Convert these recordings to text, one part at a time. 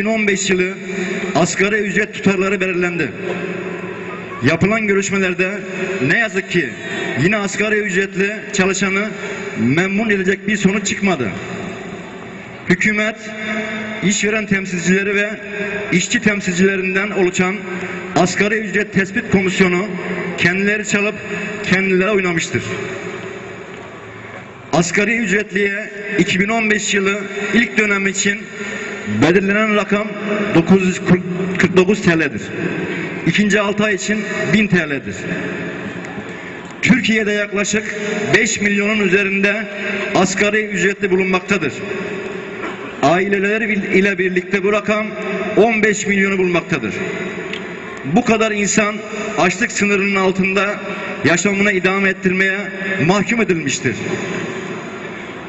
2015 yılı asgari ücret tutarları belirlendi. Yapılan görüşmelerde ne yazık ki yine asgari ücretli çalışanı memnun edecek bir sonuç çıkmadı. Hükümet, işveren temsilcileri ve işçi temsilcilerinden oluşan asgari ücret tespit komisyonu kendileri çalıp kendileri oynamıştır. Asgari ücretliye 2015 yılı ilk dönem için belirlenen rakam 949 TL'dir. İkinci 6 ay için 1000 TL'dir. Türkiye'de yaklaşık 5 milyonun üzerinde asgari ücretli bulunmaktadır. Aileler ile birlikte bu rakam 15 milyonu bulmaktadır. Bu kadar insan açlık sınırının altında yaşamını idame ettirmeye mahkum edilmiştir.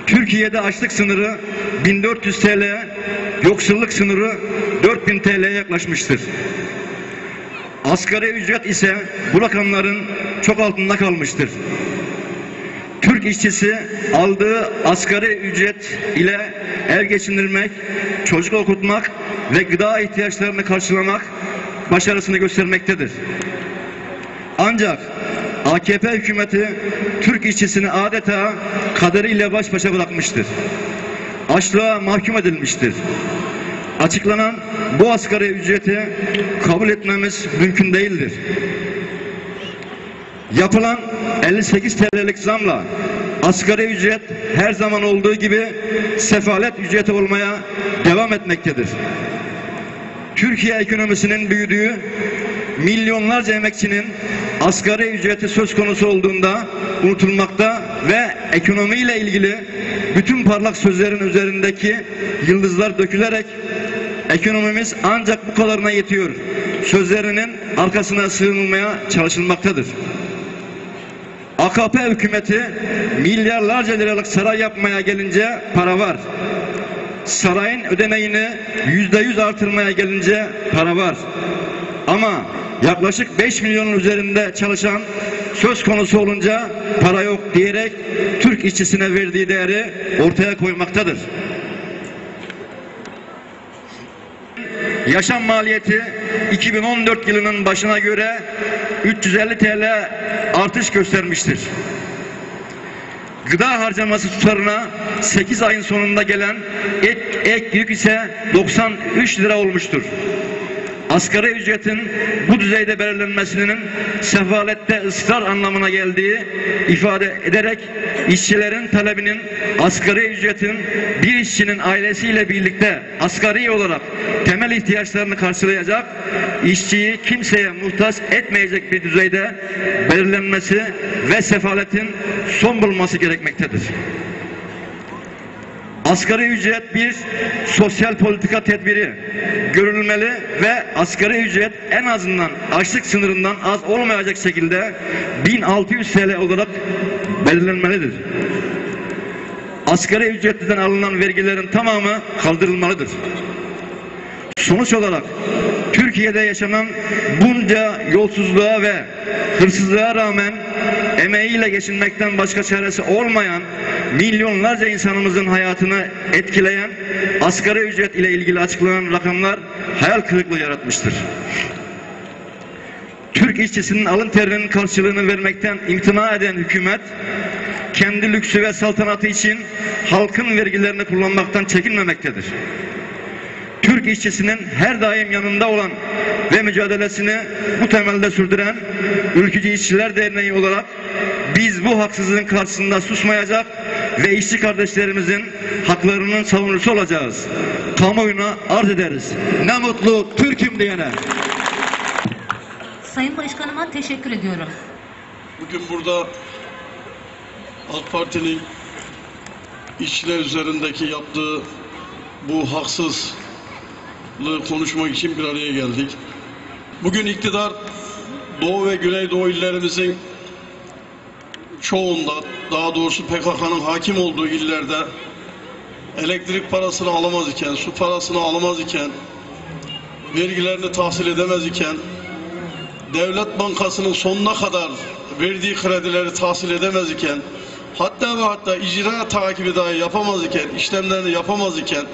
Türkiye'de açlık sınırı 1400 TL, yoksulluk sınırı 4000 TL'ye yaklaşmıştır. Asgari ücret ise bu rakamların çok altında kalmıştır. Türk işçisi aldığı asgari ücret ile ev geçindirmek, çocuk okutmak ve gıda ihtiyaçlarını karşılamak başarısını göstermektedir. Ancak AKP hükümeti Türk işçisini adeta kaderiyle baş başa bırakmıştır. Açlığa mahkum edilmiştir. Açıklanan bu asgari ücreti kabul etmemiz mümkün değildir. Yapılan 58 TL'lik zamla asgari ücret her zaman olduğu gibi sefalet ücreti olmaya devam etmektedir. Türkiye ekonomisinin büyüdüğü milyonlarca emekçinin asgari ücreti söz konusu olduğunda unutulmakta ve ekonomiyle ilgili bütün parlak sözlerin üzerindeki yıldızlar dökülerek ekonomimiz ancak bu kadarına yetiyor sözlerinin arkasına sığınılmaya çalışılmaktadır. AKP hükümeti milyarlarca liralık saray yapmaya gelince para var. Sarayın ödeneğini yüzde yüz artırmaya gelince para var. Ama yaklaşık 5 milyonun üzerinde çalışan söz konusu olunca para yok diyerek Türk işçisine verdiği değeri ortaya koymaktadır. Yaşam maliyeti 2014 yılının başına göre 350 TL artış göstermiştir. Gıda harcaması tutarına 8 ayın sonunda gelen ek, ek yük ise 93 lira olmuştur. Asgari ücretin bu düzeyde belirlenmesinin sefalette ısrar anlamına geldiği ifade ederek işçilerin talebinin asgari ücretin bir işçinin ailesiyle birlikte asgari olarak temel ihtiyaçlarını karşılayacak, işçiyi kimseye muhtaç etmeyecek bir düzeyde belirlenmesi ve sefaletin son bulması gerekmektedir. Asgari ücret bir sosyal politika tedbiri görülmeli ve asgari ücret en azından açlık sınırından az olmayacak şekilde 1600 TL olarak belirlenmelidir. Asgari ücretliden alınan vergilerin tamamı kaldırılmalıdır. Sonuç olarak Türkiye'de yaşanan bunca yolsuzluğa ve hırsızlığa rağmen emeğiyle geçinmekten başka çaresi olmayan milyonlarca insanımızın hayatını etkileyen asgari ücret ile ilgili açıklanan rakamlar hayal kırıklığı yaratmıştır. Türk işçisinin alın terinin karşılığını vermekten imtina eden hükümet kendi lüksü ve saltanatı için halkın vergilerini kullanmaktan çekinmemektedir. Türk işçisinin her daim yanında olan ve mücadelesini bu temelde sürdüren Ülkücü İşçiler Derneği olarak biz bu haksızlığın karşısında susmayacak ve işçi kardeşlerimizin haklarının savunucusu olacağız. Kamuoyuna arz ederiz. Ne mutlu Türk'üm diyene. Sayın Başkanıma teşekkür ediyorum. Bugün burada AK Parti'nin işçiler üzerindeki yaptığı bu haksızlığı konuşmak için bir araya geldik. Bugün iktidar Doğu ve Güneydoğu illerimizin çoğunda, daha doğrusu PKK'nın hakim olduğu illerde elektrik parasını alamaz iken, su parasını alamaz iken, vergilerini tahsil edemez iken, Devlet Bankası'nın sonuna kadar verdiği kredileri tahsil edemez iken, hatta ve hatta icra takibi dahi yapamaz iken, işlemlerini yapamaz iken,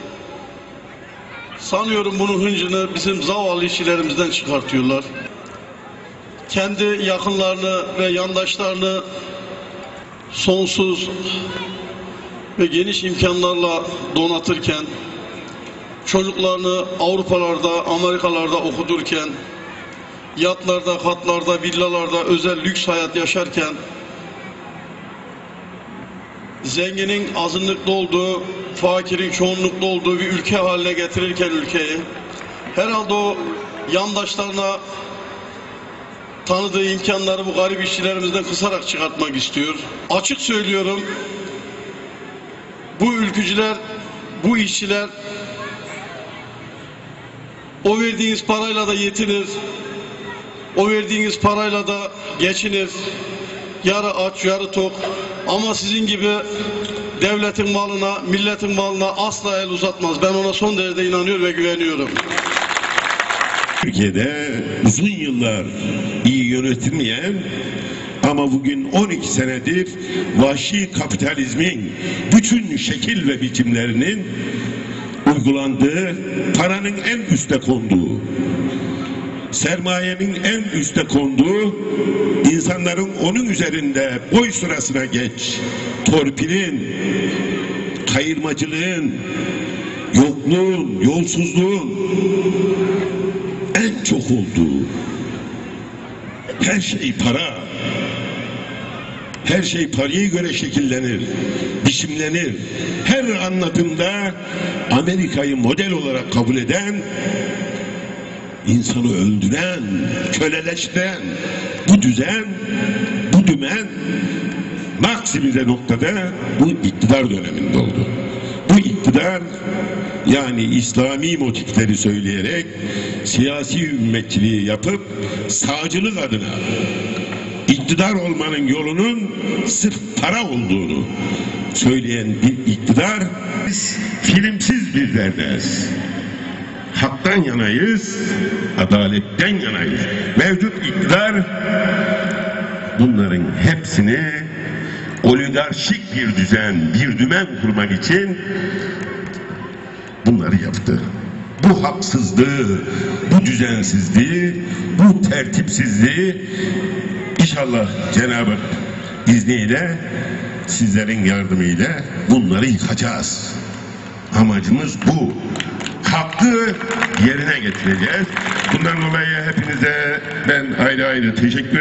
Sanıyorum bunun hıncını bizim zavallı işçilerimizden çıkartıyorlar. Kendi yakınlarını ve yandaşlarını sonsuz ve geniş imkanlarla donatırken, çocuklarını Avrupalarda, Amerikalarda okuturken, yatlarda, katlarda, villalarda özel lüks hayat yaşarken, zenginin azınlıkta olduğu, fakirin çoğunlukta olduğu bir ülke haline getirirken ülkeyi, herhalde o yandaşlarına tanıdığı imkanları bu garip işçilerimizden kısarak çıkartmak istiyor. Açık söylüyorum, bu ülkücüler, bu işçiler o verdiğiniz parayla da yetinir, o verdiğiniz parayla da geçinir, yarı aç, yarı tok. Ama sizin gibi devletin malına, milletin malına asla el uzatmaz. Ben ona son derece inanıyor ve güveniyorum. Türkiye'de uzun yıllar iyi yönetilmeyen ama bugün 12 senedir vahşi kapitalizmin bütün şekil ve biçimlerinin uygulandığı, paranın en üste konduğu, sermayenin en üste konduğu, insanların onun üzerinde boy sırasına geç, torpilin, kayırmacılığın, yokluğun, yolsuzluğun en çok olduğu her şey para. Her şey paraya göre şekillenir biçimlenir. Her anlatımda Amerika'yı model olarak kabul eden insanı öldüren köleleştiren bu düzen bu dümen maksimize noktada bu iktidar döneminde oldu bu iktidar yani İslami motifleri söyleyerek siyasi ümmetçiliği yapıp sağcılık adına iktidar olmanın yolunun sırf para olduğunu söyleyen bir iktidar biz filmsiz bir derneğiz. Haktan yanayız, adaletten yanayız. Mevcut iktidar bunların hepsini oligarşik bir düzen, bir dümen kurmak için bunları yaptı. Bu haksızlığı, bu düzensizliği, bu tertipsizliği inşallah Cenab-ı izniyle sizlerin yardımıyla bunları yıkacağız. Amacımız bu. Hakkı yerine getireceğiz. Bundan dolayı hepinize ben ayrı ayrı teşekkür